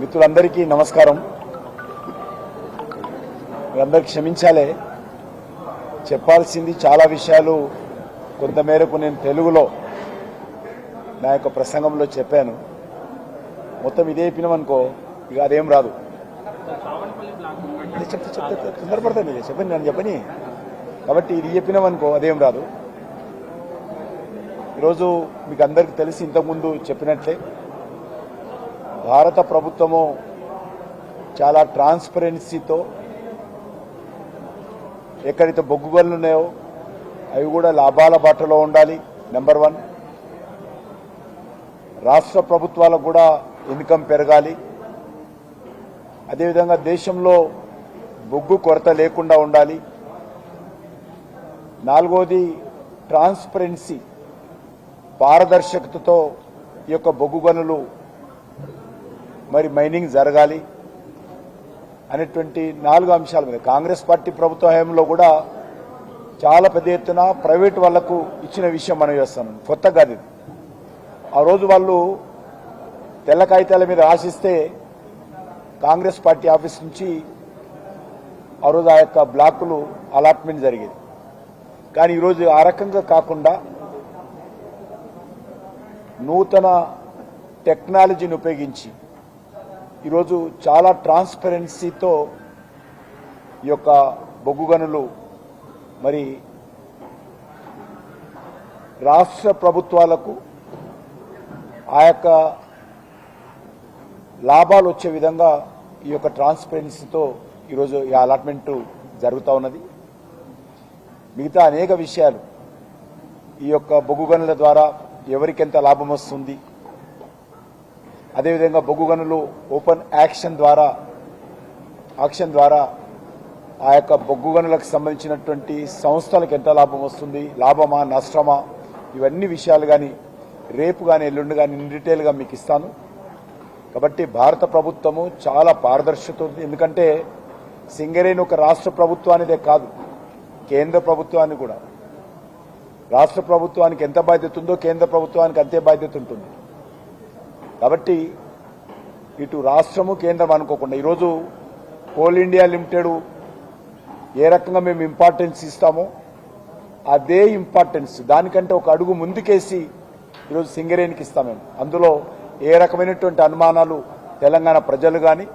మిత్రులందరికీ నమస్కారం. మీరందరికీ క్షమించాలే. చెప్పాల్సింది చాలా విషయాలు కొంతమేరకు నేను తెలుగులో నా యొక్క ప్రసంగంలో చెప్పాను. మొత్తం ఇదే పినమనుకో ఇక అదేం రాదు. ఇది చెప్తే చెప్తే తొందరపడతాను చెప్పండి నన్ను చెప్పని కాబట్టి ఇది చెప్పినామనుకో అదేం రాదు. ఈరోజు మీకు అందరికీ తెలిసి ఇంతకుముందు చెప్పినట్లే. భారత ప్రభుత్వము చాలా ట్రాన్స్పరెన్సీతో ఎక్కడైతే బొగ్గు గనులు ఉన్నాయో అవి కూడా లాభాల బాటలో ఉండాలి నెంబర్ వన్ రాష్ట్ర ప్రభుత్వాలకు కూడా ఇన్కమ్ పెరగాలి. అదేవిధంగా దేశంలో బొగ్గు కొరత లేకుండా ఉండాలి. నాలుగోది ట్రాన్స్పరెన్సీ పారదర్శకతతో ఈ యొక్క బొగ్గు గనులు మరి మైనింగ్ జరగాలి అనేటువంటి నాలుగు అంశాల మీద. కాంగ్రెస్ పార్టీ ప్రభుత్వ హయాంలో కూడా చాలా పెద్ద ఎత్తున ప్రైవేట్ వాళ్ళకు ఇచ్చిన విషయం మనం చేస్తాను కొత్త కాదు ఇది ఆ రోజు వాళ్ళు తెల్ల కాగితాల మీద ఆశిస్తే కాంగ్రెస్ పార్టీ ఆఫీస్ నుంచి ఆ రోజు ఆ యొక్క బ్లాకులు అలాట్మెంట్ జరిగేది. కానీ ఈరోజు ఆ రకంగా కాకుండా నూతన టెక్నాలజీని ఉపయోగించి ఈరోజు చాలా ట్రాన్స్పరెన్సీతో ఈ యొక్క బొగ్గు గనులు మరి రాష్ట్ర ప్రభుత్వాలకు ఆ యొక్క లాభాలు వచ్చే విధంగా ఈ యొక్క ట్రాన్స్పరెన్సీతో ఈరోజు ఈ అలాట్మెంటు జరుగుతూ ఉన్నది. మిగతా అనేక విషయాలు ఈ యొక్క బొగ్గు గనుల ద్వారా ఎవరికెంత లాభం వస్తుంది అదేవిధంగా బొగ్గు గనులు ఓపెన్ యాక్షన్ ద్వారా యాక్షన్ ద్వారా ఆ యొక్క బొగ్గు గనులకు సంబంధించినటువంటి సంస్థలకు ఎంత లాభం వస్తుంది లాభమా నష్టమా ఇవన్నీ విషయాలు కానీ రేపు కానీ ఎల్లుండి కానీ డీటెయిల్గా మీకు ఇస్తాను. కాబట్టి భారత ప్రభుత్వము చాలా పారదర్శకత ఉంది ఎందుకంటే సింగరేణి ఒక రాష్ట్ర ప్రభుత్వానిదే కాదు కేంద్ర ప్రభుత్వాన్ని కూడా. రాష్ట్ర ప్రభుత్వానికి ఎంత బాధ్యత ఉందో కేంద్ర ప్రభుత్వానికి అంతే బాధ్యత ఉంటుంది. కాబట్టి ఇటు రాష్ట్రము కేంద్రం అనుకోకుండా ఈరోజు కోల్ ఇండియా లిమిటెడ్ ఏ రకంగా మేము ఇంపార్టెన్స్ ఇస్తామో అదే ఇంపార్టెన్స్ దానికంటే ఒక అడుగు ముందుకేసి ఈరోజు సింగరేణికి ఇస్తాం మేము. అందులో ఏ రకమైనటువంటి అనుమానాలు తెలంగాణ ప్రజలు కానీ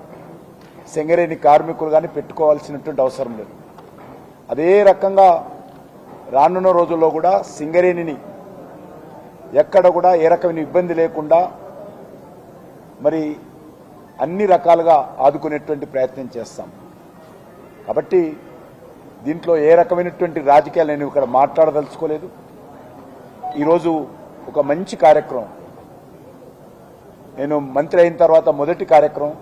సింగరేణి కార్మికులు కానీ పెట్టుకోవాల్సినటువంటి అవసరం లేదు. అదే రకంగా రానున్న రోజుల్లో కూడా సింగరేణిని ఎక్కడ కూడా ఏ రకమైన ఇబ్బంది లేకుండా మరి అన్ని రకాలుగా ఆదుకునేటువంటి ప్రయత్నం చేస్తాం. కాబట్టి దీంట్లో ఏ రకమైనటువంటి రాజకీయాలు నేను ఇక్కడ మాట్లాడదలుచుకోలేదు. ఈరోజు ఒక మంచి కార్యక్రమం. నేను మంత్రి అయిన తర్వాత మొదటి కార్యక్రమం.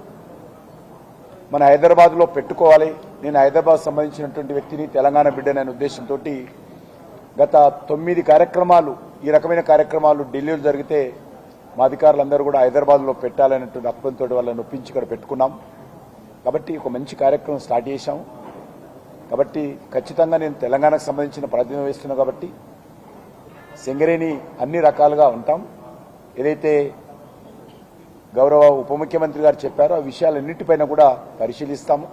మన హైదరాబాద్లో పెట్టుకోవాలి. నేను హైదరాబాద్ సంబంధించినటువంటి వ్యక్తిని తెలంగాణ బిడ్డననే ఉద్దేశంతో గత తొమ్మిది కార్యక్రమాలు ఈ రకమైన కార్యక్రమాలు ఢిల్లీలో జరిగితే మా అధికారులందరూ కూడా హైదరాబాద్లో పెట్టాలనేటువంటి అప్పంతో వాళ్ళని ఒప్పించి ఇక్కడ పెట్టుకున్నాం. కాబట్టి ఒక మంచి కార్యక్రమం స్టార్ట్ చేశాం. కాబట్టి ఖచ్చితంగా నేను తెలంగాణకు సంబంధించిన ప్రాతినిధ్యం వహిస్తున్నా కాబట్టి సింగరేణి అన్ని రకాలుగా ఉంటాం. ఏదైతే గౌరవ ఉప ముఖ్యమంత్రి గారు చెప్పారో ఆ విషయాలన్నింటిపైన కూడా పరిశీలిస్తాము.